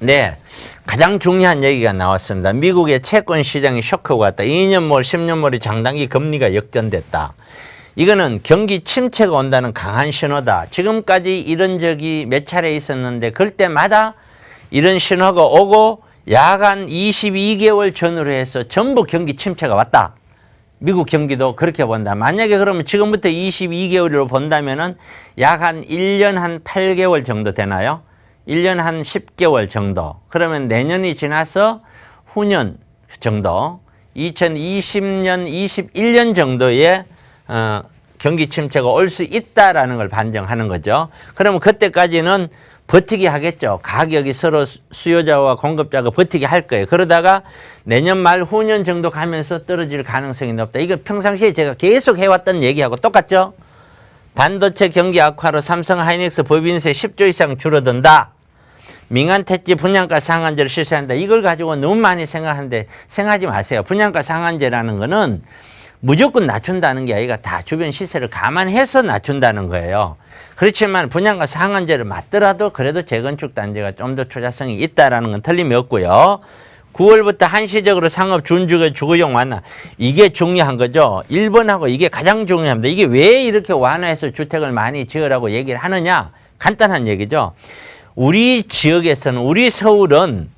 네. 가장 중요한 얘기가 나왔습니다. 미국의 채권 시장이 쇼크가 왔다. 2년물, 10년물이 장단기 금리가 역전됐다. 이거는 경기 침체가 온다는 강한 신호다. 지금까지 이런 적이 몇 차례 있었는데 그럴 때마다 이런 신호가 오고 야간 22개월 전후로 해서 전부 경기 침체가 왔다. 미국 경기도 그렇게 본다. 만약에 그러면 지금부터 22개월로 본다면은 약 한 1년 한 8개월 정도 되나요? 1년 한 10개월 정도. 그러면 내년이 지나서 후년 정도, 2020년, 21년 정도의 어, 경기 침체가 올 수 있다라는 걸 반정하는 거죠. 그러면 그때까지는 버티기 하겠죠. 가격이 서로 수- 수요자와 공급자가 버티기 할 거예요. 그러다가 내년 말 후년 정도 가면서 떨어질 가능성이 높다. 이거 평상시에 제가 계속 해왔던 얘기하고 똑같죠. 반도체 경기 악화로 삼성 하이닉스 법인세 10조 이상 줄어든다. 민간 택지 분양가 상한제를 실시한다. 이걸 가지고 너무 많이 생각하는데 생각하지 마세요. 분양가 상한제라는 거는 무조건 낮춘다는 게 아니라 다 주변 시세를 감안해서 낮춘다는 거예요. 그렇지만 분양가 상한제를 맞더라도 그래도 재건축 단지가 좀 더 투자성이 있다라는 건 틀림이 없고요. 9월부터 한시적으로 상업 준주거 주거용 완화 이게 중요한 거죠. 1번하고 이게 가장 중요합니다. 이게 왜 이렇게 완화해서 주택을 많이 지으라고 얘기를 하느냐? 간단한 얘기죠. 우리 지역에서는 우리 서울은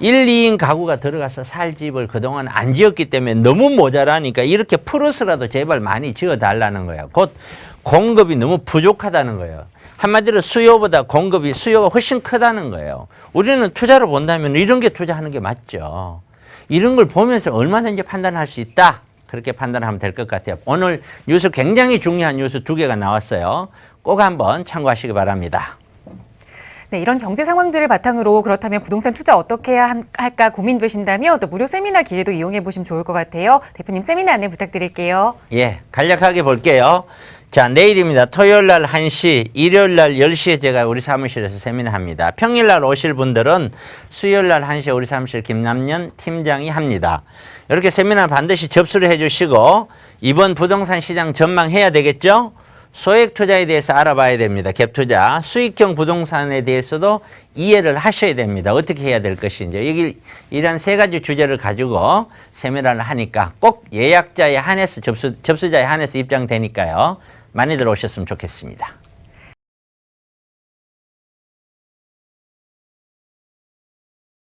1, 2인 가구가 들어가서 살 집을 그동안 안 지었기 때문에 너무 모자라니까 이렇게 플러스라도 제발 많이 지어 달라는 거예요. 곧 공급이 너무 부족하다는 거예요. 한마디로 수요보다 공급이 수요가 훨씬 크다는 거예요. 우리는 투자로 본다면 이런 게 투자하는 게 맞죠. 이런 걸 보면서 얼마든지 판단할 수 있다. 그렇게 판단하면 될 것 같아요. 오늘 뉴스 굉장히 중요한 뉴스 두 개가 나왔어요. 꼭 한번 참고하시기 바랍니다. 네, 이런 경제 상황들을 바탕으로 그렇다면 부동산 투자 어떻게 해야 한- 할까 고민되신다면 또 무료 세미나 기회도 이용해 보시면 좋을 것 같아요. 대표님 세미나 안내 부탁드릴게요. 예, 간략하게 볼게요. 자, 내일입니다. 토요일 날 1시, 일요일 날 10시에 제가 우리 사무실에서 세미나 합니다. 평일 날 오실 분들은 수요일 날 1시에 우리 사무실 김남년 팀장이 합니다. 이렇게 세미나 반드시 접수를 해 주시고 이번 부동산 시장 전망해야 되겠죠? 소액 투자에 대해서 알아봐야 됩니다. 갭 투자, 수익형 부동산에 대해서도 이해를 하셔야 됩니다. 어떻게 해야 될 것인지. 여기 이런 세 가지 주제를 가지고 세미나를 하니까 꼭 예약자에 한해서 접수, 접수자에 한해서 입장되니까요. 많이들 오셨으면 좋겠습니다.